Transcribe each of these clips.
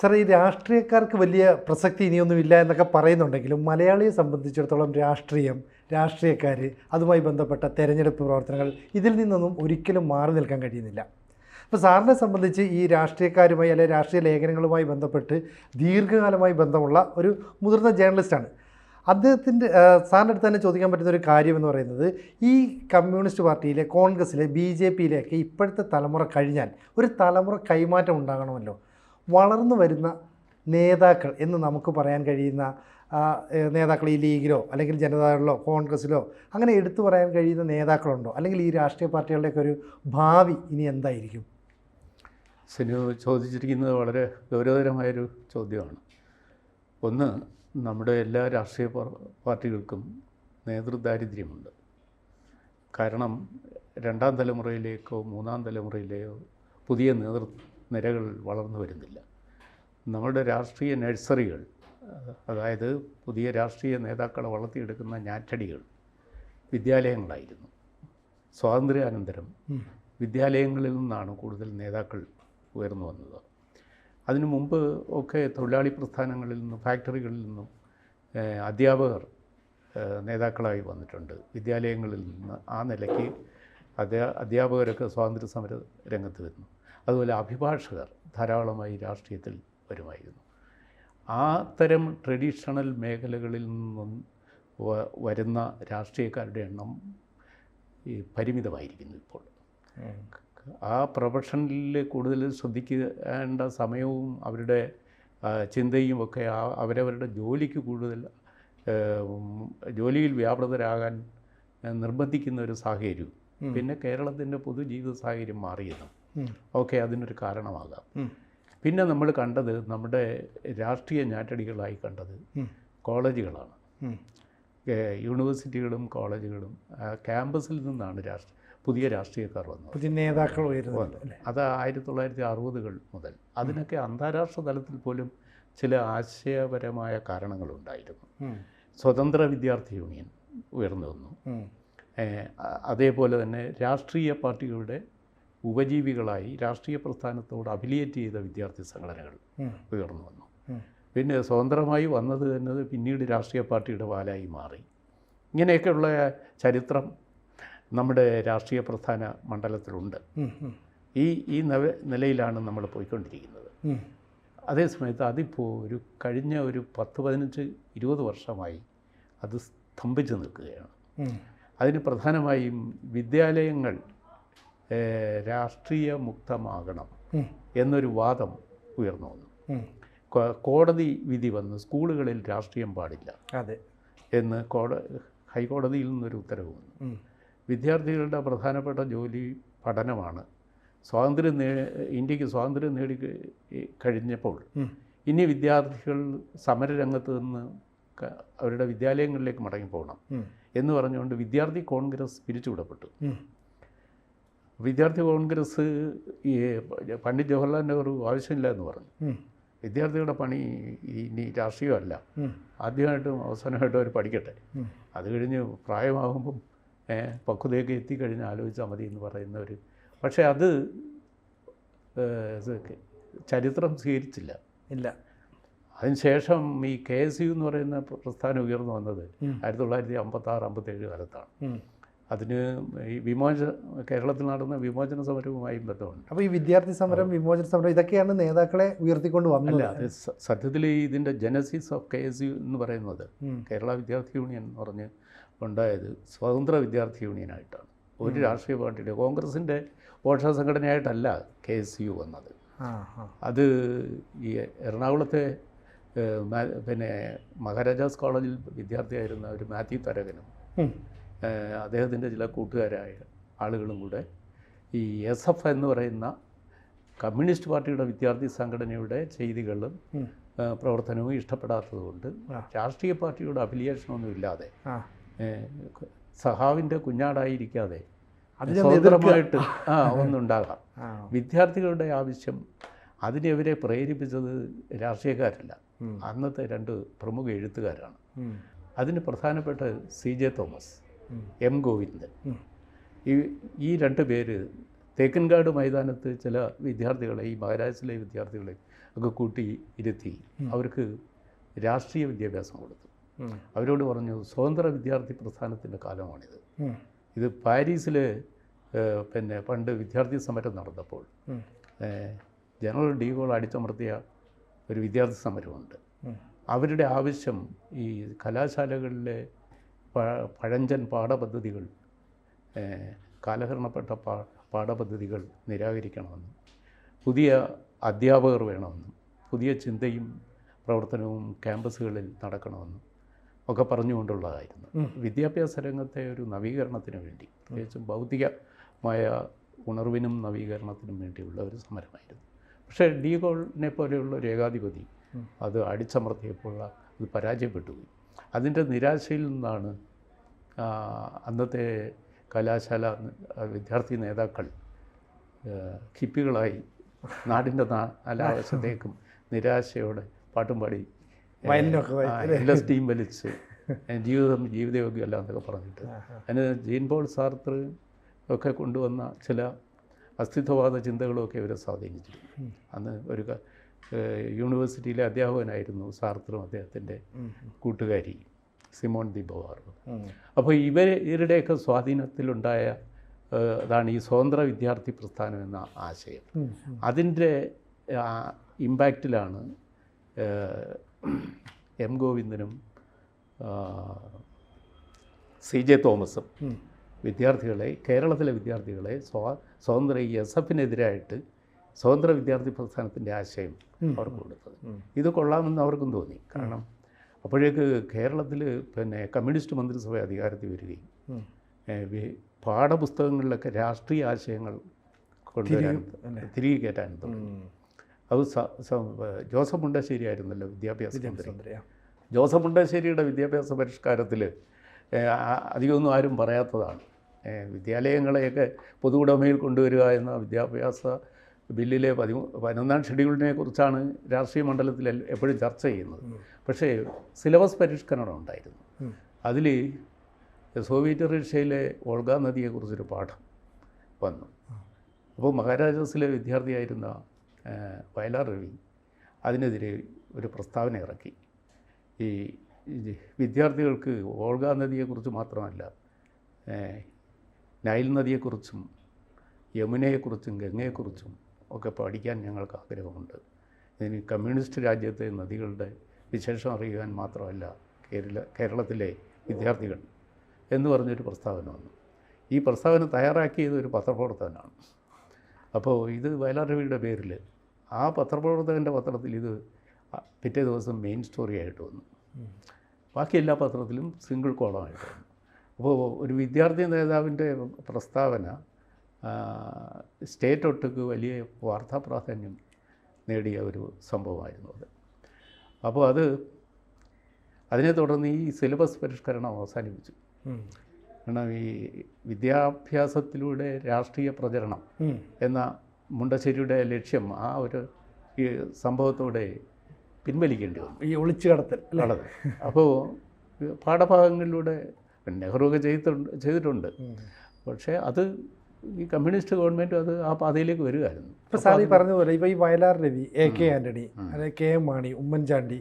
Sir ഈ രാഷ്ട്രീയക്കാർക്ക് വലിയ പ്രസക്തി ഇനിയൊന്നുമില്ല എന്നൊക്കെ പറയുന്നുണ്ടെങ്കിലും മലയാളിയെ സംബന്ധിച്ചിടത്തോളം രാഷ്ട്രീയം രാഷ്ട്രീയക്കാർ അതുമായി ബന്ധപ്പെട്ട തെരഞ്ഞെടുപ്പ് പ്രവർത്തനങ്ങൾ ഇതിൽ നിന്നൊന്നും ഒരിക്കലും മാറി നിൽക്കാൻ കഴിയുന്നില്ല. അപ്പോൾ സാറിനെ സംബന്ധിച്ച് ഈ രാഷ്ട്രീയക്കാരുമായി അല്ലെങ്കിൽ രാഷ്ട്രീയ ലേഖനങ്ങളുമായി ബന്ധപ്പെട്ട് ദീർഘകാലമായി ബന്ധമുള്ള ഒരു മുതിർന്ന ജേർണലിസ്റ്റാണ്. അദ്ദേഹത്തിന്റെ സാറിന്റെ അടുത്ത് തന്നെ ചോദിക്കാൻ പറ്റുന്ന ഒരു കാര്യം എന്ന് പറയുന്നത് ഈ കമ്മ്യൂണിസ്റ്റ് പാർട്ടിയിലെ കോൺഗ്രസ്സിലെ ബി ജെ പിയിലെയൊക്കെ ഇപ്പോഴത്തെ തലമുറ കഴിഞ്ഞാൽ ഒരു തലമുറ കൈമാറ്റം ഉണ്ടാകണമല്ലോ. വളർന്നു വരുന്ന നേതാക്കൾ എന്ന് നമുക്ക് പറയാൻ കഴിയുന്ന നേതാക്കൾ ഈ ലീഗിലോ അല്ലെങ്കിൽ ജനതാദളിലോ കോൺഗ്രസ്സിലോ അങ്ങനെ എടുത്തു പറയാൻ കഴിയുന്ന നേതാക്കളുണ്ടോ? അല്ലെങ്കിൽ ഈ രാഷ്ട്രീയ പാർട്ടികളുടെയൊക്കെ ഒരു ഭാവി ഇനി എന്തായിരിക്കും? സിനു ചോദിച്ചിരിക്കുന്നത് വളരെ ഗൗരവതരമായൊരു ചോദ്യമാണ്. ഒന്ന് നമ്മുടെ എല്ലാ രാഷ്ട്രീയ പാർട്ടികൾക്കും നേതൃദാരിദ്ര്യമുണ്ട്. കാരണം രണ്ടാം തലമുറയിലേക്കോ മൂന്നാം തലമുറയിലെയോ പുതിയ നേതൃ നിരകൾ വളർന്നു വരുന്നില്ല. നമ്മുടെ രാഷ്ട്രീയ നഴ്സറികൾ അതായത് പുതിയ രാഷ്ട്രീയ നേതാക്കളെ വളർത്തിയെടുക്കുന്ന ഞാറ്റടികൾ വിദ്യാലയങ്ങളായിരുന്നു. സ്വാതന്ത്ര്യാനന്തരം വിദ്യാലയങ്ങളിൽ നിന്നാണ് കൂടുതൽ നേതാക്കൾ ഉയർന്നു വന്നത്. അതിനു മുമ്പ് ഒക്കെ തൊഴിലാളി പ്രസ്ഥാനങ്ങളിൽ നിന്നും ഫാക്ടറികളിൽ നിന്നും അധ്യാപകർ നേതാക്കളായി വന്നിട്ടുണ്ട്. വിദ്യാലയങ്ങളിൽ നിന്ന് ആ നിലയ്ക്ക് അധ്യാ അധ്യാപകരൊക്കെ സ്വാതന്ത്ര്യ സമര രംഗത്ത് വരുന്നു. അതുപോലെ അഭിഭാഷകർ ധാരാളമായി രാഷ്ട്രീയത്തിൽ വരുമായിരുന്നു. ആ തരം ട്രഡീഷണൽ മേഖലകളിൽ നിന്നും വരുന്ന രാഷ്ട്രീയക്കാരുടെ എണ്ണം ഈ പരിമിതമായിരിക്കുന്നു ഇപ്പോൾ. ആ പ്രൊഫഷനിൽ കൂടുതൽ ശ്രദ്ധിക്കേണ്ട സമയവും അവരുടെ ചിന്തയും ഒക്കെ അവരവരുടെ ജോലിക്ക് കൂടുതൽ ജോലിയിൽ വ്യാപൃതരാകാൻ നിർബന്ധിക്കുന്ന ഒരു സാഹചര്യവും. പിന്നെ കേരളത്തിന്റെ പൊതുജീവിത സാഹചര്യം മാറിയതും. ഒക്കെ അതിനൊരു കാരണമാകാം. പിന്നെ നമ്മൾ കണ്ടത് നമ്മുടെ രാഷ്ട്രീയ ഞാറ്റടികളായി കണ്ടത് കോളേജുകളാണ്. യൂണിവേഴ്സിറ്റികളും കോളേജുകളും ക്യാമ്പസിൽ നിന്നാണ് രാഷ്ട്രീയ പുതിയ രാഷ്ട്രീയക്കാർ വന്നത്. പുതിയ നേതാക്കൾ ഉയരുന്നത് അത് ആയിരത്തി തൊള്ളായിരത്തി അറുപതുകൾ മുതൽ അതിനൊക്കെ അന്താരാഷ്ട്ര തലത്തിൽ പോലും ചില ആശയപരമായ കാരണങ്ങളുണ്ടായിരുന്നു. സ്വതന്ത്ര വിദ്യാർത്ഥി യൂണിയൻ ഉയർന്നു വന്നു. അതേപോലെ തന്നെ രാഷ്ട്രീയ പാർട്ടികളുടെ ഉപജീവികളായി രാഷ്ട്രീയ പ്രസ്ഥാനത്തോട് അഫിലിയേറ്റ് ചെയ്ത വിദ്യാർത്ഥി സംഘടനകൾ. ഉയർന്നു വന്നു. പിന്നെ സ്വതന്ത്രമായി വന്നത് തന്നെ പിന്നീട് രാഷ്ട്രീയ പാർട്ടിയുടെ വാലായി മാറി. ഇങ്ങനെയൊക്കെയുള്ള ചരിത്രം നമ്മുടെ രാഷ്ട്രീയ പ്രസ്ഥാന മണ്ഡലത്തിലുണ്ട്. ഈ ഈ നിലയിലാണ് നമ്മൾ പോയിക്കൊണ്ടിരിക്കുന്നത്. അതേ അതേസമയത്ത് അതിപ്പോൾ ഒരു കഴിഞ്ഞ ഒരു പത്ത് പതിനഞ്ച് ഇരുപത് വർഷമായി അത് സ്തംഭിച്ച് നിൽക്കുകയാണ്. അതിന് പ്രധാനമായും വിദ്യാലയങ്ങൾ രാഷ്ട്രീയ മുക്തമാകണം. എന്നൊരു വാദം ഉയർന്നു വന്നു. കോടതി വിധി വന്ന് സ്കൂളുകളിൽ രാഷ്ട്രീയം പാടില്ല അതെ. എന്ന് കോട ഹൈക്കോടതിയിൽ നിന്നൊരു ഉത്തരവ് വന്നു. വിദ്യാർത്ഥികളുടെ പ്രധാനപ്പെട്ട ജോലി പഠനമാണ്. സ്വാതന്ത്ര്യം നേ ഇന്ത്യയ്ക്ക് സ്വാതന്ത്ര്യം നേടി കഴിഞ്ഞപ്പോൾ ഇനി വിദ്യാർത്ഥികൾ സമരരംഗത്ത് നിന്ന് അവരുടെ വിദ്യാലയങ്ങളിലേക്ക് മടങ്ങിപ്പോകണം പോകണം എന്ന് പറഞ്ഞുകൊണ്ട് വിദ്യാർത്ഥി കോൺഗ്രസ് പിരിച്ചുവിടപ്പെട്ടു. വിദ്യാർത്ഥി കോൺഗ്രസ് ഈ പണ്ഡിറ്റ് ജവഹർലാൽ നെഹ്റു ആവശ്യമില്ല എന്ന് പറഞ്ഞു. വിദ്യാർത്ഥികളുടെ പണി ഇനി രാഷ്ട്രീയമല്ല. ആദ്യമായിട്ടും അവസാനമായിട്ടും അവർ പഠിക്കട്ടെ. അത് കഴിഞ്ഞ് പ്രായമാകുമ്പം പക്വതയൊക്കെ എത്തിക്കഴിഞ്ഞ് ആലോചിച്ചാൽ മതി എന്ന് പറയുന്നവർ പക്ഷേ അത് ചരിത്രം സ്വീകരിച്ചില്ല ഇല്ല അതിനുശേഷം ഈ കെ എസ് യു എന്ന് പറയുന്ന പ്രസ്ഥാനം ഉയർന്നു വന്നത്. ആയിരത്തി തൊള്ളായിരത്തി അമ്പത്തി ആറ് അമ്പത്തേഴ് കാലത്താണ്. അതിന് ഈ വിമോചന കേരളത്തിൽ നടന്ന വിമോചന സമരവുമായും ബന്ധമുണ്ട്. അപ്പോൾ ഈ വിദ്യാർത്ഥി സമരം വിമോചന സമരം ഇതൊക്കെയാണ് നേതാക്കളെ ഉയർത്തിക്കൊണ്ട് വന്നത്. അല്ല സത്യത്തിൽ ഇതിന്റെ genesis of K S U എന്ന് പറയുന്നത് കേരള വിദ്യാർത്ഥി യൂണിയൻ എന്ന് പറഞ്ഞ് ഉണ്ടായത് സ്വതന്ത്ര വിദ്യാർത്ഥി യൂണിയനായിട്ടാണ്. ഒരു രാഷ്ട്രീയ പാർട്ടിയുടെ കോൺഗ്രസിന്റെ പോഷക സംഘടനയായിട്ടല്ല കെ എസ് യു വന്നത് അത് ഈ എറണാകുളത്തെ പിന്നെ മഹാരാജാസ് കോളേജിൽ വിദ്യാർത്ഥിയായിരുന്ന ഒരു മാത്യു തരകനും അദ്ദേഹത്തിന്റെ ചില കൂട്ടുകാരായ ആളുകളും കൂടെ ഈ എസ് എഫ് എന്ന് പറയുന്ന കമ്മ്യൂണിസ്റ്റ് പാർട്ടിയുടെ വിദ്യാർത്ഥി സംഘടനയുടെ ചെയ്തികളും പ്രവർത്തനവും ഇഷ്ടപ്പെടാത്തതുകൊണ്ട്. രാഷ്ട്രീയ പാർട്ടിയുടെ അഫിലിയേഷനൊന്നും ഇല്ലാതെ സഹാവിന്റെ കുഞ്ഞാടായിരിക്കാതെ സ്വതന്ത്രമായിട്ട് ആ ഒന്നുണ്ടാകാം വിദ്യാർത്ഥികളുടെ ആവശ്യം അതിനെവരെ പ്രേരിപ്പിച്ചത് രാഷ്ട്രീയക്കാരല്ല. അന്നത്തെ രണ്ട് പ്രമുഖ എഴുത്തുകാരാണ്. അതിന് പ്രധാനപ്പെട്ട C J Thomas. M Govindan ഈ ഈ രണ്ട് പേര് തേക്കൻകാട് മൈതാനത്ത് ചില വിദ്യാർത്ഥികളെ ഈ മഹാരാഷ്ട്രയിലെ വിദ്യാർത്ഥികളെ ഒക്കെ കൂട്ടി ഇരുത്തി അവർക്ക് രാഷ്ട്രീയ വിദ്യാഭ്യാസം കൊടുത്തു. അവരോട് പറഞ്ഞു സ്വതന്ത്ര വിദ്യാർത്ഥി പ്രസ്ഥാനത്തിന്റെ കാലമാണിത്. ഇത് പാരീസിൽ പിന്നെ പണ്ട് വിദ്യാർത്ഥി സമരം നടന്നപ്പോൾ ജനറൽ ഡീഗോൾ അടിച്ചമർത്തിയ ഒരു വിദ്യാർത്ഥി സമരമുണ്ട്. അവരുടെ ആവശ്യം ഈ കലാശാലകളിലെ പഴഞ്ചൻ പാഠപദ്ധതികൾ കാലഹരണപ്പെട്ട പാ പാഠപദ്ധതികൾ നിരാകരിക്കണമെന്നും പുതിയ അധ്യാപകർ വേണമെന്നും പുതിയ ചിന്തയും പ്രവർത്തനവും ക്യാമ്പസുകളിൽ നടക്കണമെന്നും ഒക്കെ പറഞ്ഞുകൊണ്ടുള്ളതായിരുന്നു. വിദ്യാഭ്യാസ രംഗത്തെ ഒരു നവീകരണത്തിന് വേണ്ടി പ്രത്യേകിച്ചും ഭൗതികമായ ഉണർവിനും നവീകരണത്തിനും വേണ്ടിയുള്ള ഒരു സമരമായിരുന്നു. പക്ഷേ ഡി ഗോളിനെ പോലെയുള്ള ഒരു ഏകാധിപതി അത് അടിച്ചമർത്തിയപ്പോൾ അത് പരാജയപ്പെട്ടു അതിന്റെ നിരാശയിൽ നിന്നാണ് അന്നത്തെ കലാശാല വിദ്യാർത്ഥി നേതാക്കൾ കിപ്പികളായി ഹിപ്പികളായി നാടിന്റെ നാലാവശത്തേക്കും നിരാശയോടെ പാട്ടും പാടി എല്ലാ സ്റ്റീം വലിച്ച് ജീവിതം ജീവിതയോഗ്യമല്ല എന്നൊക്കെ പറഞ്ഞിട്ട്. അതിന് ജീൻ പോൾ സാർത്ര ഒക്കെ കൊണ്ടുവന്ന ചില അസ്തിത്വവാദ ചിന്തകളൊക്കെ ഇവരെ സ്വാധീനിച്ചിരുന്നു അന്ന് ഒരു യൂണിവേഴ്സിറ്റിയിലെ അധ്യാപകനായിരുന്നു സാർത്തറും അദ്ദേഹത്തിന്റെ കൂട്ടുകാരി. Simone de Beauvoir. അപ്പോൾ ഇവർ ഇവരുടെയൊക്കെ സ്വാധീനത്തിലുണ്ടായ അതാണ് ഈ സ്വതന്ത്ര വിദ്യാർത്ഥി പ്രസ്ഥാനം എന്ന ആശയം. അതിന്റെ ഇമ്പാക്റ്റിലാണ് എം ഗോവിന്ദനും സി ജെ തോമസും വിദ്യാർത്ഥികളെ കേരളത്തിലെ വിദ്യാർത്ഥികളെ സ്വാ സ്വതന്ത്ര ഈ എസ് എഫിനെതിരായിട്ട് സ്വതന്ത്ര വിദ്യാർത്ഥി പ്രസ്ഥാനത്തിന്റെ ആശയം അവർക്ക് കൊടുത്തത്. ഇത് കൊള്ളാമെന്ന് അവർക്കും തോന്നി. കാരണം അപ്പോഴേക്ക് കേരളത്തിൽ പിന്നെ കമ്മ്യൂണിസ്റ്റ് മന്ത്രിസഭ അധികാരത്തിൽ വരികയും പാഠപുസ്തകങ്ങളിലൊക്കെ രാഷ്ട്രീയ ആശയങ്ങൾ കൊണ്ടുവരാൻ തിരികെ കയറ്റാൻ തുടങ്ങി. അത് ജോസഫ് മുണ്ടശ്ശേരി ആയിരുന്നല്ലോ വിദ്യാഭ്യാസ മന്ത്രി. ജോസഫ് മുണ്ടശ്ശേരിയുടെ വിദ്യാഭ്യാസ പരിഷ്കാരത്തിൽ അധികമൊന്നും ആരും പറയാത്തതാണ്. വിദ്യാലയങ്ങളെയൊക്കെ പൊതുവുടമയിൽ കൊണ്ടുവരിക എന്ന വിദ്യാഭ്യാസ ബില്ലിലെ പതി പതിനൊന്നാം ഷെഡ്യൂളിനെ കുറിച്ചാണ് രാഷ്ട്രീയ മണ്ഡലത്തിൽ എപ്പോഴും ചർച്ച ചെയ്യുന്നത്. പക്ഷേ സിലബസ് പരിഷ്കരണം ഉണ്ടായിരുന്നു. അതിൽ സോവിയറ്റ് റഷ്യയിലെ ഓൾഗ നദിയെക്കുറിച്ചൊരു പാഠം വന്നു. അപ്പോൾ മഹാരാജാസിലെ വിദ്യാർത്ഥിയായിരുന്ന വയലാർ രവി അതിനെതിരെ ഒരു പ്രസ്താവന ഇറക്കി. ഈ വിദ്യാർത്ഥികൾക്ക് ഓൾഗ നദിയെക്കുറിച്ച് മാത്രമല്ല നൈൽ നദിയെക്കുറിച്ചും യമുനയെക്കുറിച്ചും ഗംഗയെക്കുറിച്ചും ഒക്കെ പഠിക്കാൻ ഞങ്ങൾക്ക് ആഗ്രഹമുണ്ട്. ഇതിന് കമ്മ്യൂണിസ്റ്റ് രാജ്യത്തെ നദികളുടെ വിശേഷം അറിയുവാൻ മാത്രമല്ല കേരള കേരളത്തിലെ വിദ്യാർത്ഥികൾ എന്ന് പറഞ്ഞൊരു പ്രസ്താവന വന്നു. ഈ പ്രസ്താവന തയ്യാറാക്കിയത് ഒരു പത്രപ്രവർത്തകനാണ്. അപ്പോൾ ഇത് വയലാർ രവിയുടെ പേരിൽ ആ പത്രപ്രവർത്തകന്റെ പത്രത്തിൽ ഇത് പിറ്റേ ദിവസം മെയിൻ സ്റ്റോറി ആയിട്ട് വന്നു. ബാക്കി എല്ലാ പത്രത്തിലും സിംഗിൾ കോളമായിട്ട് വന്നു. അപ്പോൾ ഒരു വിദ്യാർത്ഥി നേതാവിന്റെ പ്രസ്താവന സ്റ്റേറ്റ് ഒട്ടുക്ക് വലിയ വാർത്താ പ്രാധാന്യം നേടിയ ഒരു സംഭവമായിരുന്നു അത്. അപ്പോൾ അത് അതിനെ തുടർന്ന് ഈ സിലബസ് പരിഷ്കരണം അവസാനിപ്പിച്ചു. കാരണം ഈ വിദ്യാഭ്യാസത്തിലൂടെ രാഷ്ട്രീയ പ്രചരണം എന്ന മുണ്ടശ്ശേരിയുടെ ലക്ഷ്യം ആ ഒരു ഈ സംഭവത്തോടെ പിൻവലിക്കേണ്ടി വന്നു. ഈ ഒളിച്ചു കടത്തൽ ഉള്ളത് അപ്പോൾ പാഠഭാഗങ്ങളിലൂടെ നെഹ്റുവൊക്കെ ചെയ്തിട്ടുണ്ട് ചെയ്തിട്ടുണ്ട്. പക്ഷേ അത് ഈ കമ്മ്യൂണിസ്റ്റ് ഗവൺമെന്റ് അത് ആ പാതയിലേക്ക് വരികയായിരുന്നു ഇപ്പോൾ സാർ ഈ പറഞ്ഞതുപോലെ ഇപ്പോൾ ഈ വയലാർ രവി എ കെ ആന്റണി അല്ലെങ്കിൽ കെ എം മാണി ഉമ്മൻചാണ്ടി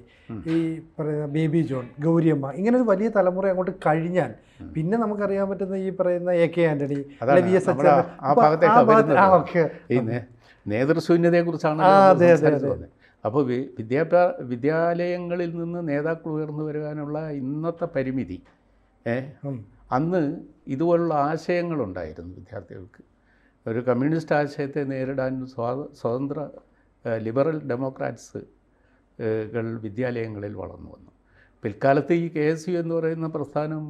ഈ പറയുന്ന ബേബി ജോൺ ഗൗരിയമ്മ ഇങ്ങനെ ഒരു വലിയ തലമുറ അങ്ങോട്ട് കഴിഞ്ഞാൽ പിന്നെ നമുക്കറിയാൻ പറ്റുന്ന ഈ പറയുന്ന എ കെ ആന്റണി വി എസ് ഈ നേതൃശൂന്യതയെക്കുറിച്ചാണ് ആ, നമ്മൾ അതെ, അതെ, അതെ. അപ്പോൾ വിദ്യാഭ്യാ വിദ്യാലയങ്ങളിൽ നിന്ന് നേതാക്കൾ ഉയർന്നു വരുവാനുള്ള ഇന്നത്തെ പരിമിതി ഏ? ഉം. അന്ന് ഇതുപോലുള്ള ആശയങ്ങളുണ്ടായിരുന്നു വിദ്യാർത്ഥികൾക്ക്. ഒരു കമ്മ്യൂണിസ്റ്റ് ആശയത്തെ നേരിടാൻ സ്വാ സ്വതന്ത്ര ലിബറൽ ഡെമോക്രാറ്റ്സ് കൾ വിദ്യാലയങ്ങളിൽ വളർന്നു വന്നു. പിൽക്കാലത്ത് ഈ കെ എസ് യു എന്ന് പറയുന്ന പ്രസ്ഥാനം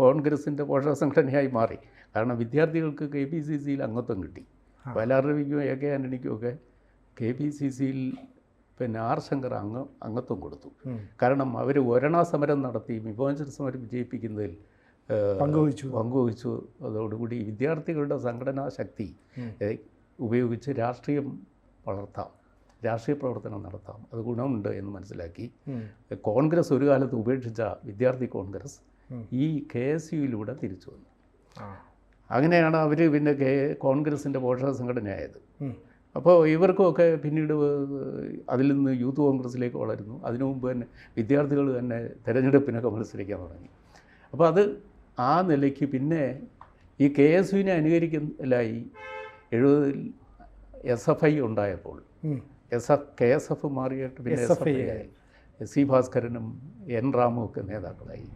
കോൺഗ്രസിന്റെ പോഷക സംഘടനയായി മാറി. കാരണം വിദ്യാർത്ഥികൾക്ക് കെ പി സി സിയിൽ അംഗത്വം കിട്ടി. വയലാർ രവിക്കും എ കെ ആന്റണിക്കും ഒക്കെ കെ പി സി സിയിൽ പിന്നെ ആർ ശങ്കർ അംഗം അംഗത്വം കൊടുത്തു. കാരണം അവർ ഒരണ സമരം നടത്തി വിമോചന സമരം വിജയിപ്പിക്കുന്നതിൽ പങ്കുവഹിച്ചു. പങ്കുവഹിച്ചു. അതോടുകൂടി വിദ്യാർത്ഥികളുടെ സംഘടനാ ശക്തി ഉപയോഗിച്ച് രാഷ്ട്രീയം വളർത്താം. രാഷ്ട്രീയ പ്രവർത്തനം നടത്താം. അത് ഗുണമുണ്ട് എന്ന് മനസ്സിലാക്കി. കോൺഗ്രസ് ഒരു കാലത്ത് ഉപേക്ഷിച്ച വിദ്യാർത്ഥി കോൺഗ്രസ് ഈ കെ എസ് യുയിലൂടെ തിരിച്ചു വന്നു. അങ്ങനെയാണ് അവർ പിന്നെ കെ കോൺഗ്രസിന്റെ പോഷക സംഘടനയായത്. അപ്പോൾ ഇവർക്കുമൊക്കെ പിന്നീട് അതിൽ നിന്ന് യൂത്ത് കോൺഗ്രസ്സിലേക്ക് വളരുന്നു. അതിനു മുമ്പ് തന്നെ വിദ്യാർത്ഥികൾ തന്നെ തിരഞ്ഞെടുപ്പിനൊക്കെ മത്സരിക്കാൻ തുടങ്ങി. അപ്പോൾ അത് ആ നിലയ്ക്ക് പിന്നെ ഈ കെ എസ് യുവിനെ അനുകരിക്കലായി എഴുപതിൽ എസ് എഫ് ഐ ഉണ്ടായപ്പോൾ. S F K S F മാറിയിട്ട് പിന്നെ എസ് എഫ് ഐ ആയി. എസ് സി ഭാസ്കരനും എൻ റാമും ഒക്കെ നേതാക്കളായി.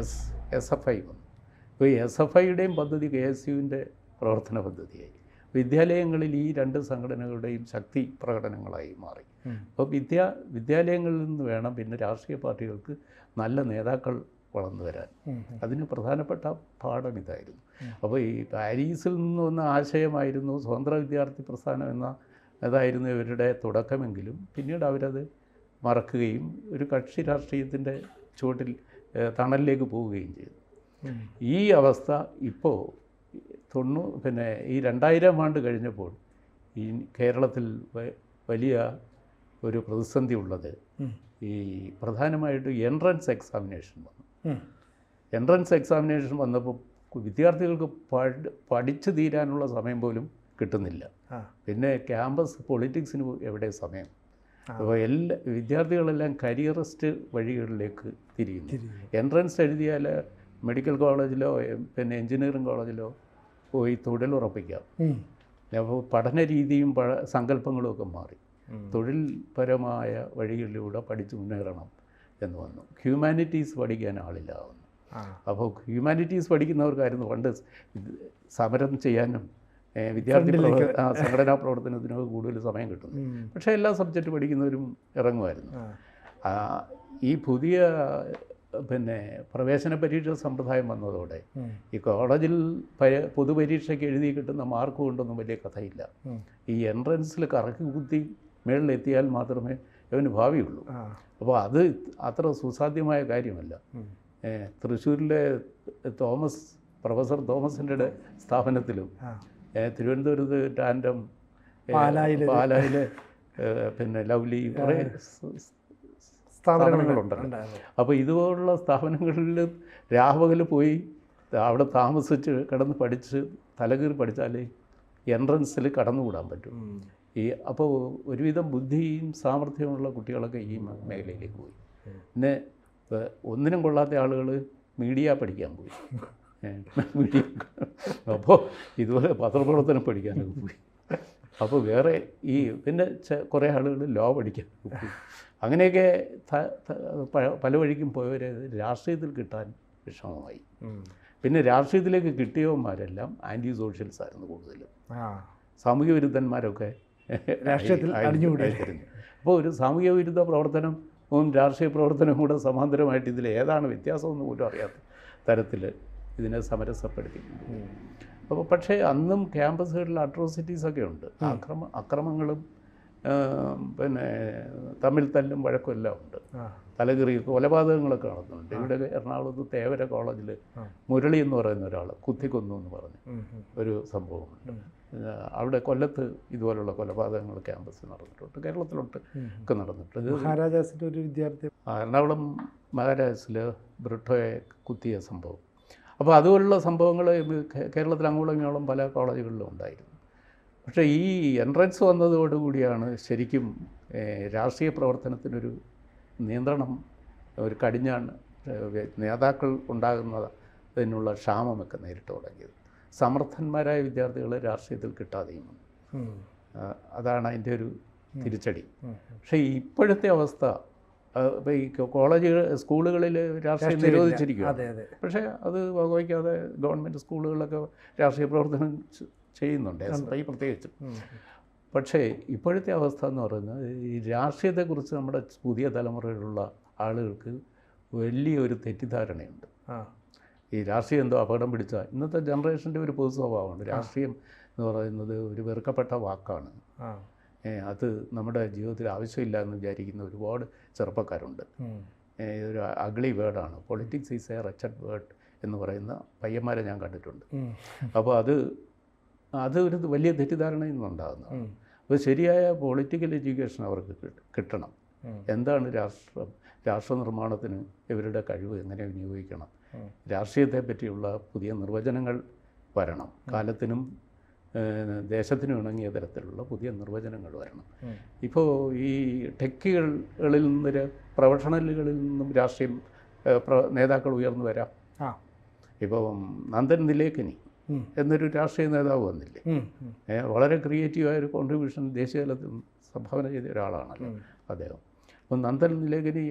എസ് എസ് എഫ് ഐ വന്നു. ഇപ്പോൾ ഈ എസ് എഫ് ഐയുടെയും പദ്ധതി കെ എസ് യുവിന്റെ പ്രവർത്തന പദ്ധതിയായി. വിദ്യാലയങ്ങളിൽ ഈ രണ്ട് സംഘടനകളുടെയും ശക്തി പ്രകടനങ്ങളായി മാറി. അപ്പോൾ വിദ്യാ വിദ്യാലയങ്ങളിൽ നിന്ന് വേണം പിന്നെ രാഷ്ട്രീയ പാർട്ടികൾക്ക് നല്ല നേതാക്കൾ വളർന്നു വരാൻ. അതിന് പ്രധാനപ്പെട്ട പാഠം ഇതായിരുന്നു. അപ്പോൾ ഈ പാരീസിൽ നിന്ന് വന്ന ആശയമായിരുന്നു സ്വതന്ത്ര വിദ്യാർത്ഥി പ്രസ്ഥാനം എന്ന അതായിരുന്നു ഇവരുടെ തുടക്കമെങ്കിലും പിന്നീട് അവരത് മറക്കുകയും ഒരു കക്ഷി രാഷ്ട്രീയത്തിന്റെ ചുവട്ടിൽ തണലിലേക്ക് പോവുകയും ചെയ്തു. ഈ അവസ്ഥ ഇപ്പോൾ തൊണ്ണൂ പിന്നെ ഈ രണ്ടായിരം ആണ്ട് കഴിഞ്ഞപ്പോൾ ഈ കേരളത്തിൽ വലിയ ഒരു പ്രതിസന്ധി ഉള്ളത് ഈ പ്രധാനമായിട്ടും എൻട്രൻസ് എക്സാമിനേഷൻ വന്നു. എൻട്രൻസ് എക്സാമിനേഷൻ വന്നപ്പോൾ വിദ്യാർത്ഥികൾക്ക് പഠി പഠിച്ചു തീരാനുള്ള സമയം പോലും കിട്ടുന്നില്ല. പിന്നെ ക്യാമ്പസ് പൊളിറ്റിക്സിന് എവിടെ സമയം? അപ്പോൾ എല്ലാ വിദ്യാർത്ഥികളെല്ലാം കരിയറിസ്റ്റ് വഴികളിലേക്ക് തിരിയുന്നു. എൻട്രൻസ് എഴുതിയാൽ മെഡിക്കൽ കോളേജിലോ പിന്നെ എഞ്ചിനീയറിംഗ് കോളേജിലോ പോയി തൊഴിലുറപ്പിക്കാം ഉറപ്പിക്കാം. അപ്പോൾ പഠന രീതിയും പഴ സങ്കല്പങ്ങളും ഒക്കെ മാറി. തൊഴിൽപരമായ വഴികളിലൂടെ പഠിച്ചു മുന്നേറണം. എന്ന് വന്നു. ഹ്യൂമാനിറ്റീസ് പഠിക്കാൻ ആളില്ല വന്നു അപ്പോൾ ഹ്യൂമാനിറ്റീസ് പഠിക്കുന്നവർക്കായിരുന്നു പണ്ട് സമരം ചെയ്യാനും വിദ്യാർത്ഥി സംഘടനാ പ്രവർത്തനത്തിനൊക്കെ കൂടുതൽ സമയം കിട്ടുന്നു. പക്ഷേ എല്ലാ സബ്ജക്റ്റ് പഠിക്കുന്നവരും ഇറങ്ങുമായിരുന്നു. ഈ പുതിയ പിന്നെ പ്രവേശന പരീക്ഷ സമ്പ്രദായം വന്നതോടെ ഈ കോളേജിൽ പൊതുപരീക്ഷയ്ക്ക് എഴുതി കിട്ടുന്ന മാർക്ക് കൊണ്ടൊന്നും വലിയ കഥയില്ല. ഈ എൻട്രൻസിൽ കറക്കി കുത്തി മേളിലെത്തിയാൽ മാത്രമേ അവന് ഭാവിയുള്ളൂ. അപ്പോൾ അത് അത്ര സുസാധ്യമായ കാര്യമല്ല. തൃശ്ശൂരിലെ തോമസ് പ്രൊഫസർ തോമസിന്റെ സ്ഥാപനത്തിലും. തിരുവനന്തപുരത്ത് ടാൻഡം പാലായിലെ. പിന്നെ ലവ്ലി കുറേ സ്ഥാപനങ്ങളുണ്ട്. അപ്പോൾ ഇതുപോലുള്ള സ്ഥാപനങ്ങളിൽ രാപകൽ പോയി അവിടെ താമസിച്ച് കിടന്ന് പഠിച്ച് തലകീറി പഠിച്ചാലേ എൻട്രൻസിൽ കടന്നുകൂടാൻ പറ്റും. ഈ അപ്പോൾ ഒരുവിധം ബുദ്ധിയും സാമർഥ്യമുള്ള കുട്ടികളൊക്കെ ഈ മേഖലയിലേക്ക് പോയി. പിന്നെ ഒന്നിനും കൊള്ളാത്ത ആളുകൾ മീഡിയ പഠിക്കാൻ പോയി. മീഡിയ അപ്പോൾ ഇതുപോലെ പത്രപ്രവർത്തനം പഠിക്കാനൊക്കെ പോയി. അപ്പോൾ വേറെ ഈ പിന്നെ ചെ- കുറേ ആളുകൾ ലോ പഠിക്കാൻ പോയി. അങ്ങനെയൊക്കെ പല വഴിക്കും പോയവരെ രാഷ്ട്രീയത്തിൽ കിട്ടാൻ വിഷമമായി. പിന്നെ രാഷ്ട്രീയത്തിലേക്ക് കിട്ടിയവന്മാരെല്ലാം ആന്റി സോഷ്യൽസ് ആയിരുന്നു കൂടുതലും സാമൂഹ്യ വിരുദ്ധന്മാരൊക്കെ രാഷ്ട്രീയത്തിൽ അടിഞ്ഞുകൂടി. അപ്പോൾ ഒരു സാമൂഹ്യ വിരുദ്ധ പ്രവർത്തനവും രാഷ്ട്രീയ പ്രവർത്തനവും കൂടെ സമാന്തരമായിട്ട് ഇതിൽ ഏതാണ് വ്യത്യാസമെന്ന് പോലും അറിയാത്ത തരത്തിൽ ഇതിനെ സമരസപ്പെടുത്തി അപ്പോൾ പക്ഷേ അന്നും ക്യാമ്പസുകളിൽ അട്രോസിറ്റീസൊക്കെ ഉണ്ട്. അക്രമ അക്രമങ്ങളും പിന്നെ തമ്മിൽ തല്ലും വഴക്കും എല്ലാം ഉണ്ട്. തലകറി കൊലപാതകങ്ങളൊക്കെ നടത്തുന്നുണ്ട്. ഇവിടെ എറണാകുളത്ത് തേവര കോളേജിൽ മുരളി എന്ന് പറയുന്ന ഒരാൾ കുത്തിക്കൊന്നു എന്ന് പറഞ്ഞു ഒരു സംഭവമുണ്ട്. അവിടെ കൊല്ലത്ത് ഇതുപോലുള്ള കൊലപാതകങ്ങൾ ക്യാമ്പസിൽ നടന്നിട്ടുണ്ട് കേരളത്തിലോട്ട് ഒക്കെ നടന്നിട്ടുണ്ട്. മഹാരാജാസിന്റെ ഒരു വിദ്യാർത്ഥി. എറണാകുളം മഹാരാജസിൽ ബ്രിട്ടോയെ കുത്തിയ സംഭവം. അപ്പോൾ അതുപോലുള്ള സംഭവങ്ങൾ കേരളത്തിൽ അങ്ങോളം ഇങ്ങോളം പല കോളേജുകളിലും ഉണ്ടായിരുന്നു. പക്ഷേ ഈ എൻട്രൻസ് വന്നതോടുകൂടിയാണ് ശരിക്കും രാഷ്ട്രീയ പ്രവർത്തനത്തിനൊരു നിയന്ത്രണം ഒരു കടിഞ്ഞാണ് നേതാക്കൾ ഉണ്ടാകുന്നതിനുള്ള ക്ഷാമമൊക്കെ നേരിട്ട് തുടങ്ങിയത്. സമർത്ഥന്മാരായ വിദ്യാർത്ഥികളെ രാഷ്ട്രീയത്തിൽ കിട്ടാതെയും. അതാണ് അതിന്റെ ഒരു തിരിച്ചടി. പക്ഷേ ഇപ്പോഴത്തെ അവസ്ഥ ഇപ്പം ഈ കോളേജുകൾ സ്കൂളുകളിൽ രാഷ്ട്രീയം നിരോധിച്ചിരിക്കുകയാണ് പക്ഷേ അത് വകവയ്ക്കാതെ ഗവൺമെന്റ് സ്കൂളുകളിലൊക്കെ രാഷ്ട്രീയ പ്രവർത്തനം ചെയ്യുന്നുണ്ട്. എസ് ഐ പ്രത്യേകിച്ച്. പക്ഷേ ഇപ്പോഴത്തെ അവസ്ഥ എന്ന് പറയുന്നത് ഈ രാഷ്ട്രീയത്തെക്കുറിച്ച് നമ്മുടെ പുതിയ തലമുറയിലുള്ള ആളുകൾക്ക് വലിയൊരു തെറ്റിദ്ധാരണയുണ്ട്. ഈ രാഷ്ട്രീയം എന്തോ അപകടം പിടിച്ച ഇന്നത്തെ ജനറേഷന്റെ ഒരു പൊതു സ്വഭാവമാണ്. രാഷ്ട്രീയം എന്ന് പറയുന്നത് ഒരു വെറുക്കപ്പെട്ട വാക്കാണ്. അത് നമ്മുടെ ജീവിതത്തിൽ ആവശ്യമില്ല എന്ന് വിചാരിക്കുന്ന ഒരുപാട് ചെറുപ്പക്കാരുണ്ട്. ഇതൊരു അഗ്ലി വേർഡാണ്. Politics is a wretched word എന്ന് പറയുന്ന പയ്യന്മാരെ ഞാൻ കണ്ടിട്ടുണ്ട്. അപ്പോൾ അത് അത് ഒരു വലിയ തെറ്റിദ്ധാരണയിൽ നിന്നുണ്ടാകുന്നതാണ്. അപ്പോൾ ശരിയായ പൊളിറ്റിക്കൽ എഡ്യൂക്കേഷൻ അവർക്ക് കിട്ടണം. എന്താണ് രാഷ്ട്രം? രാഷ്ട്രനിർമ്മാണത്തിന് ഇവരുടെ കഴിവ് എങ്ങനെ വിനിയോഗിക്കണം? രാഷ്ട്രീയത്തെ പറ്റിയുള്ള പുതിയ നിർവചനങ്ങൾ വരണം. കാലത്തിനും ദേശത്തിനും ഇണങ്ങിയ തരത്തിലുള്ള പുതിയ നിർവചനങ്ങൾ വരണം. ഇപ്പോൾ ഈ ടെക്കുകളിൽ നിന്ന് പ്രൊഫഷണലുകളിൽ നിന്നും രാഷ്ട്രീയം നേതാക്കൾ ഉയർന്നു വരാം. ഇപ്പോൾ നന്ദൻ നിലേക്കനി എന്നൊരു രാഷ്ട്രീയ നേതാവ് വന്നില്ലേ? വളരെ ക്രിയേറ്റീവായ ഒരു കോൺട്രിബ്യൂഷൻ ദേശീയതലത്തിൽ സംഭാവന ചെയ്ത ഒരാളാണല്ലോ. അദ്ദേഹം. അപ്പം നന്ദൻ നിലേഖനി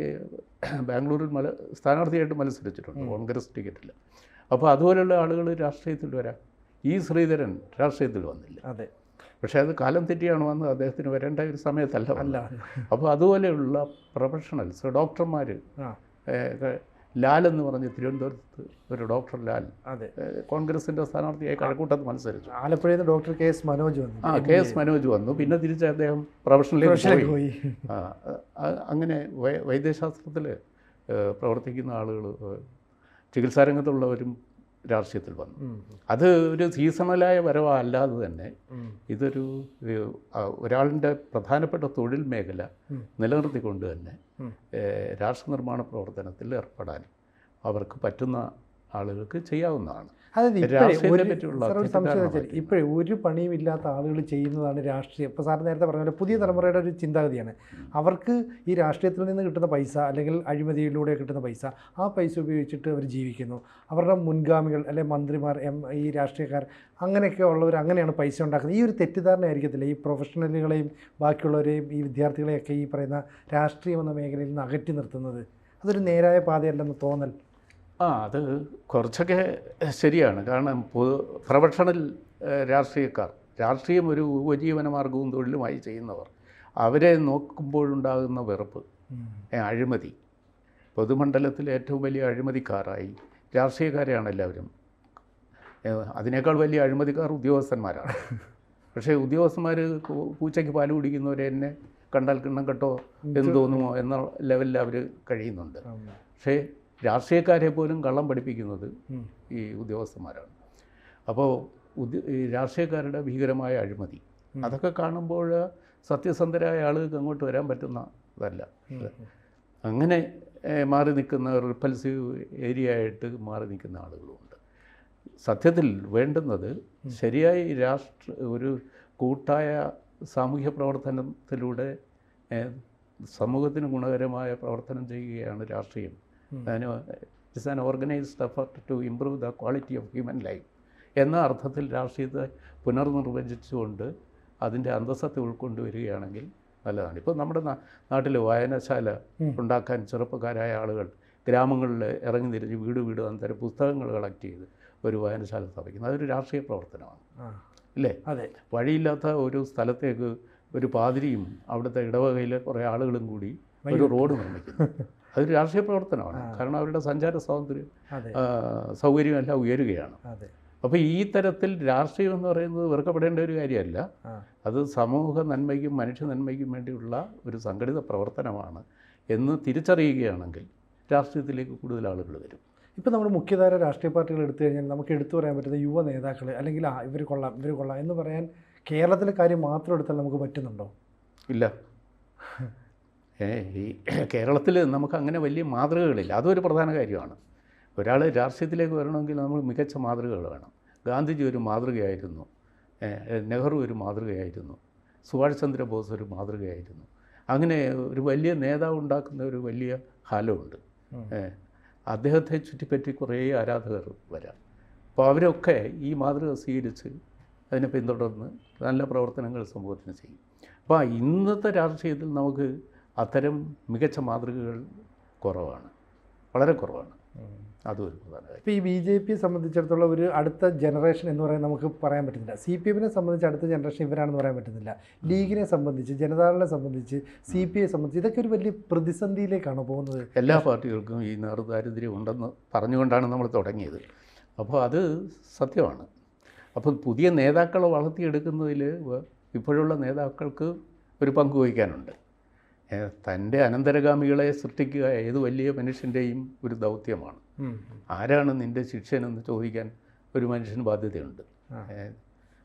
ബാംഗ്ലൂരിൽ മല സ്ഥാനാർത്ഥിയായിട്ട് മത്സരിച്ചിട്ടുണ്ട് കോൺഗ്രസ് ടിക്കറ്റിൽ. അപ്പോൾ അതുപോലെയുള്ള ആളുകൾ രാഷ്ട്രീയത്തിൽ വരാം. ഈ ശ്രീധരൻ രാഷ്ട്രീയത്തിൽ വന്നില്ല. അതെ. പക്ഷേ അത് കാലം തെറ്റിയാണ് വന്നത് അദ്ദേഹത്തിന് വരേണ്ട ഒരു സമയത്തല്ല അല്ല. അപ്പോൾ അതുപോലെയുള്ള പ്രൊഫഷണൽസ് ഡോക്ടർമാർ ലാൽ എന്ന് പറഞ്ഞ് തിരുവനന്തപുരത്ത് ഒരു ഡോക്ടർ ലാൽ കോൺഗ്രസിന്റെ സ്ഥാനാർത്ഥിയായി കഴക്കൂട്ടത്ത് മത്സരിച്ചു. ആലപ്പുഴയിൽ നിന്ന് ഡോക്ടർ കെ എസ് മനോജ് വന്നു. ആ കെ എസ് മനോജ് വന്നു. പിന്നെ തിരിച്ച് അദ്ദേഹം പ്രൊഫഷണലിലേക്ക് പോയി. അങ്ങനെ വൈദ്യശാസ്ത്രത്തിൽ പ്രവർത്തിക്കുന്ന ആളുകൾ ചികിത്സാരംഗത്തുള്ളവരും രാഷ്ട്രീയത്തിൽ വന്നു. അത് ഒരു സീസണലായ വരവല്ലാതെ തന്നെ ഇതൊരു ഒരാളിന്റെ പ്രധാനപ്പെട്ട തൊഴിൽ മേഖല നിലനിർത്തിക്കൊണ്ട് തന്നെ രാഷ്ട്രനിർമ്മാണ രാഷ്ട്ര നിർമ്മാണ പ്രവർത്തനത്തിൽ ഏർപ്പെടാൻ അവർക്ക് പറ്റുന്ന ആളുകൾക്ക് ചെയ്യാവുന്നതാണ്. അതായത് ഇപ്പോഴേ ഒരു പറ്റിയുള്ള സംശയം ഇപ്പോഴേ ഒരു പണിയും ഇല്ലാത്ത ആളുകൾ ചെയ്യുന്നതാണ് രാഷ്ട്രീയം. ഇപ്പോൾ സാർ നേരത്തെ പറഞ്ഞ പോലെ പുതിയ തലമുറയുടെ ഒരു ചിന്താഗതിയാണ്. അവർക്ക് ഈ രാഷ്ട്രീയത്തിൽ നിന്ന് കിട്ടുന്ന പൈസ അല്ലെങ്കിൽ അഴിമതിയിലൂടെ കിട്ടുന്ന പൈസ ആ പൈസ ഉപയോഗിച്ചിട്ട് അവർ ജീവിക്കുന്നു. അവരുടെ മുൻഗാമികൾ അല്ലെ മന്ത്രിമാർ എം ഈ രാഷ്ട്രീയക്കാർ അങ്ങനെയൊക്കെ ഉള്ളവർ അങ്ങനെയാണ് പൈസ ഉണ്ടാക്കുന്നത്. ഈ ഒരു തെറ്റിദ്ധാരണ ആയിരിക്കത്തില്ല. ഈ പ്രൊഫഷണലുകളെയും ബാക്കിയുള്ളവരെയും ഈ വിദ്യാർത്ഥികളെയൊക്കെ ഈ പറയുന്ന രാഷ്ട്രീയം എന്ന മേഖലയിൽ നിന്ന് അകറ്റി നിർത്തുന്നത്. അതൊരു നേരായ പാതയല്ലെന്ന് തോന്നൽ. ആ അത് കുറച്ചൊക്കെ ശരിയാണ്. കാരണം പൊതു പ്രൊഫഷണൽ രാഷ്ട്രീയക്കാർ രാഷ്ട്രീയം ഒരു ഉപജീവന മാർഗവും തൊഴിലുമായി ചെയ്യുന്നവർ അവരെ നോക്കുമ്പോഴുണ്ടാകുന്ന വെറുപ്പ് അഴിമതി. പൊതുമണ്ഡലത്തിൽ ഏറ്റവും വലിയ അഴിമതിക്കാരായി രാഷ്ട്രീയക്കാരെയാണ് എല്ലാവരും. അതിനേക്കാൾ വലിയ അഴിമതിക്കാർ ഉദ്യോഗസ്ഥന്മാരാണ്. പക്ഷേ ഉദ്യോഗസ്ഥന്മാർ പൂച്ചയ്ക്ക് പാൽ കുടിക്കുന്നവരെ എന്നെ കണ്ടാൽ കിണ്ണം കെട്ടോ എന്ന് തോന്നുമോ എന്ന ലെവലിൽ അവർ കഴിയുന്നുണ്ട്. പക്ഷേ രാഷ്ട്രീയക്കാരെ പോലും കള്ളം പഠിപ്പിക്കുന്നത് ഈ ഉദ്യോഗസ്ഥന്മാരാണ്. അപ്പോൾ ഈ രാഷ്ട്രീയക്കാരുടെ ഭീകരമായ അഴിമതി. അതൊക്കെ കാണുമ്പോൾ സത്യസന്ധരായ ആളുകൾക്ക് അങ്ങോട്ട് വരാൻ പറ്റുന്നതല്ല. അങ്ങനെ മാറി നിൽക്കുന്ന റിപ്പൽസീവ് ഏരിയ ആയിട്ട് മാറി നിൽക്കുന്ന ആളുകളുമുണ്ട്. സത്യത്തിൽ വേണ്ടുന്നത് ശരിയായി രാഷ്ട്ര ഒരു കൂട്ടായ സാമൂഹ്യ പ്രവർത്തനത്തിലൂടെ സമൂഹത്തിന് ഗുണകരമായ പ്രവർത്തനം ചെയ്യുകയാണ് രാഷ്ട്രീയം. It's an organised effort to improve the quality of human life എന്ന അർത്ഥത്തിൽ രാഷ്ട്രീയത്തെ പുനർനിർവചിച്ചുകൊണ്ട് അതിന്റെ അന്തസ്സത്തെ ഉൾക്കൊണ്ടുവരികയാണെങ്കിൽ നല്ലതാണ്. ഇപ്പോൾ നമ്മുടെ നാട്ടിൽ വായനശാല ഉണ്ടാക്കാൻ ചെറുപ്പക്കാരായ ആളുകൾ ഗ്രാമങ്ങളിൽ ഇറങ്ങി തിരിഞ്ഞ് വീട് വീട് അന്തരം പുസ്തകങ്ങൾ കളക്ട് ചെയ്ത് ഒരു വായനശാല സ്ഥാപിക്കുന്നത്. അതൊരു രാഷ്ട്രീയ പ്രവർത്തനമാണ്. അല്ലേ ഇല്ലേ? അതെ. വഴിയില്ലാത്ത ഒരു സ്ഥലത്തേക്ക് ഒരു പാതിരിയും അവിടുത്തെ ഇടവകയിലെ കുറേ ആളുകളും കൂടി ഒരു റോഡ് നിർമ്മിക്കുന്നു അതൊരു രാഷ്ട്രീയ പ്രവർത്തനമാണ്. കാരണം അവരുടെ സഞ്ചാര സ്വാതന്ത്ര്യം അതെ. ആ, സൗകര്യം എല്ലാം ഉയരുകയാണ്. അപ്പോൾ ഈ തരത്തിൽ രാഷ്ട്രീയം എന്ന് പറയുന്നത് വെറുക്കപ്പെടേണ്ട ഒരു കാര്യമല്ല. അത് സമൂഹ നന്മയ്ക്കും മനുഷ്യ നന്മയ്ക്കും വേണ്ടിയുള്ള ഒരു സംഘടിത പ്രവർത്തനമാണ് എന്ന് തിരിച്ചറിയുകയാണെങ്കിൽ രാഷ്ട്രീയത്തിലേക്ക് കൂടുതൽ ആളുകൾ വരും. ഇപ്പോൾ നമ്മൾ മുഖ്യധാര രാഷ്ട്രീയ പാർട്ടികൾ എടുത്തു കഴിഞ്ഞാൽ നമുക്ക് എടുത്തു പറയാൻ പറ്റുന്ന യുവ നേതാക്കൾ അല്ലെങ്കിൽ ആ ഇവർ കൊള്ളാം ഇവർ കൊള്ളാം എന്ന് പറയാൻ കേരളത്തിലെ കാര്യം മാത്രം എടുത്താൽ നമുക്ക് പറ്റുന്നുണ്ടോ? ഇല്ല. ഈ കേരളത്തിൽ നമുക്ക് അങ്ങനെ വലിയ മാതൃകകളില്ല. അതൊരു പ്രധാന കാര്യമാണ്. ഒരാൾ രാഷ്ട്രീയത്തിലേക്ക് വരണമെങ്കിൽ നമ്മൾ മികച്ച മാതൃകകൾ വേണം. ഗാന്ധിജി ഒരു മാതൃകയായിരുന്നു. നെഹ്റു ഒരു മാതൃകയായിരുന്നു. സുഭാഷ് ചന്ദ്രബോസ് ഒരു മാതൃകയായിരുന്നു. അങ്ങനെ ഒരു വലിയ നേതാവ് ഉണ്ടാക്കുന്ന ഒരു വലിയ ഹാലമുണ്ട് അദ്ദേഹത്തെ ചുറ്റിപ്പറ്റി കുറേ ആരാധകർ വരാം. അപ്പോൾ അവരൊക്കെ ഈ മാതൃക സ്വീകരിച്ച് അതിനെ പിന്തുടർന്ന് നല്ല പ്രവർത്തനങ്ങൾ സമൂഹത്തിന് ചെയ്യും. അപ്പോൾ ഇന്നത്തെ രാഷ്ട്രീയത്തിൽ നമുക്ക് അത്തരം മികച്ച മാതൃകകൾ കുറവാണ്. വളരെ കുറവാണ്. അതും ഒരു പ്രധാന ഇപ്പോൾ ഈ ബി ജെ പിയെ സംബന്ധിച്ചിടത്തോളം ഒരു അടുത്ത ജനറേഷൻ എന്ന് പറയാൻ നമുക്ക് പറയാൻ പറ്റുന്നില്ല. സി പി എമ്മിനെ സംബന്ധിച്ച് അടുത്ത ജനറേഷൻ ഇവരാണെന്ന് പറയാൻ പറ്റുന്നില്ല. ലീഗിനെ സംബന്ധിച്ച് ജനതാദളിനെ സംബന്ധിച്ച് സി പി ഐ സംബന്ധിച്ച് ഇതൊക്കെ ഒരു വലിയ പ്രതിസന്ധിയിലേക്കാണ് പോകുന്നത്? എല്ലാ പാർട്ടികൾക്കും ഈ നേർദാരിദ്ര്യം ഉണ്ടെന്ന് പറഞ്ഞുകൊണ്ടാണ് നമ്മൾ തുടങ്ങിയത്. അപ്പോൾ അത് സത്യമാണ്. അപ്പോൾ പുതിയ നേതാക്കളെ വളർത്തിയെടുക്കുന്നതിൽ ഇപ്പോഴുള്ള നേതാക്കൾക്ക് ഒരു പങ്ക് വഹിക്കാനുണ്ട്. തന്റെ അനന്തരഗാമികളെ സൃഷ്ടിക്കുക ഏത് വലിയ മനുഷ്യന്റെയും ഒരു ദൗത്യമാണ്. ആരാണ് നിന്റെ ശിക്ഷനെന്ന് ചോദിക്കാൻ ഒരു മനുഷ്യന് ബാധ്യതയുണ്ട്.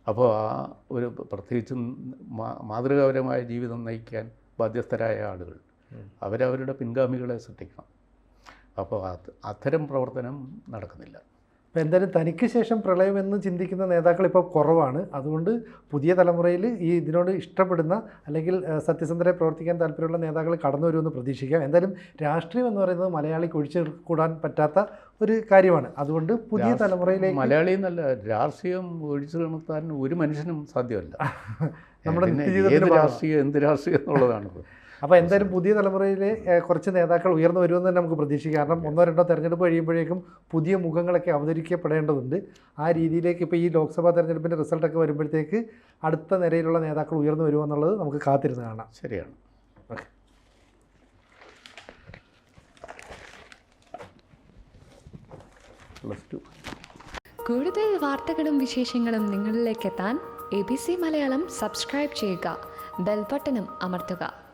അപ്പോൾ ആ ഒരു പ്രത്യേകിച്ചും മാ- മാതൃകാപരമായ ജീവിതം നയിക്കാൻ ബാധ്യസ്ഥരായ ആളുകൾ അവരവരുടെ പിൻഗാമികളെ സൃഷ്ടിക്കണം. അപ്പോൾ അത് അത്തരം പ്രവർത്തനം നടക്കുന്നില്ല. അപ്പോൾ എന്തായാലും തനിക്ക് ശേഷം പ്രളയം എന്ന് ചിന്തിക്കുന്ന നേതാക്കൾ ഇപ്പോൾ കുറവാണ്. അതുകൊണ്ട് പുതിയ തലമുറയിൽ ഈ ഇതിനോട് ഇഷ്ടപ്പെടുന്ന അല്ലെങ്കിൽ സത്യസന്ധരെ പ്രവർത്തിക്കാൻ താല്പര്യമുള്ള നേതാക്കൾ കടന്നു വരുമെന്ന് പ്രതീക്ഷിക്കാം. എന്തായാലും രാഷ്ട്രീയം എന്ന് പറയുന്നത് മലയാളിക്ക് ഒഴിച്ചു കൂടാൻ പറ്റാത്ത ഒരു കാര്യമാണ്. അതുകൊണ്ട് പുതിയ തലമുറയിലെ തലമുറയിലേക്ക് മലയാളി എന്നല്ല രാഷ്ട്രീയം ഒഴിച്ചു നിർത്താൻ ഒരു മനുഷ്യനും സാധ്യമല്ല. നമ്മുടെ ഏത് രാഷ്ട്രീയം എന്ത് രാഷ്ട്രീയം എന്നുള്ളതാണ്. അപ്പോൾ എന്തായാലും പുതിയ തലമുറയിൽ കുറച്ച് നേതാക്കൾ ഉയർന്നു വരുമെന്ന് തന്നെ നമുക്ക് പ്രതീക്ഷിക്കാം. കാരണം ഒന്നോ രണ്ടോ തെരഞ്ഞെടുപ്പ് കഴിയുമ്പോഴേക്കും പുതിയ മുഖങ്ങളൊക്കെ അവതരിക്കപ്പെടേണ്ടതുണ്ട്. ആ രീതിയിലേക്ക് ഇപ്പോൾ ഈ ലോക്സഭാ തെരഞ്ഞെടുപ്പിന്റെ റിസൾട്ടൊക്കെ വരുമ്പോഴത്തേക്ക് അടുത്ത നിരയിലുള്ള നേതാക്കൾ ഉയർന്നു വരുമെന്നുള്ളത് നമുക്ക് കാത്തിരുന്ന് കാണാം. ശരിയാണ്. ഓക്കെ. പ്ലസ് ടു കൂടുതൽ വാർത്തകളും വിശേഷങ്ങളും നിങ്ങളിലേക്ക് എത്താൻ A B C Malayalam subscribe ചെയ്യുക. ബെൽബട്ടനും അമർത്തുക.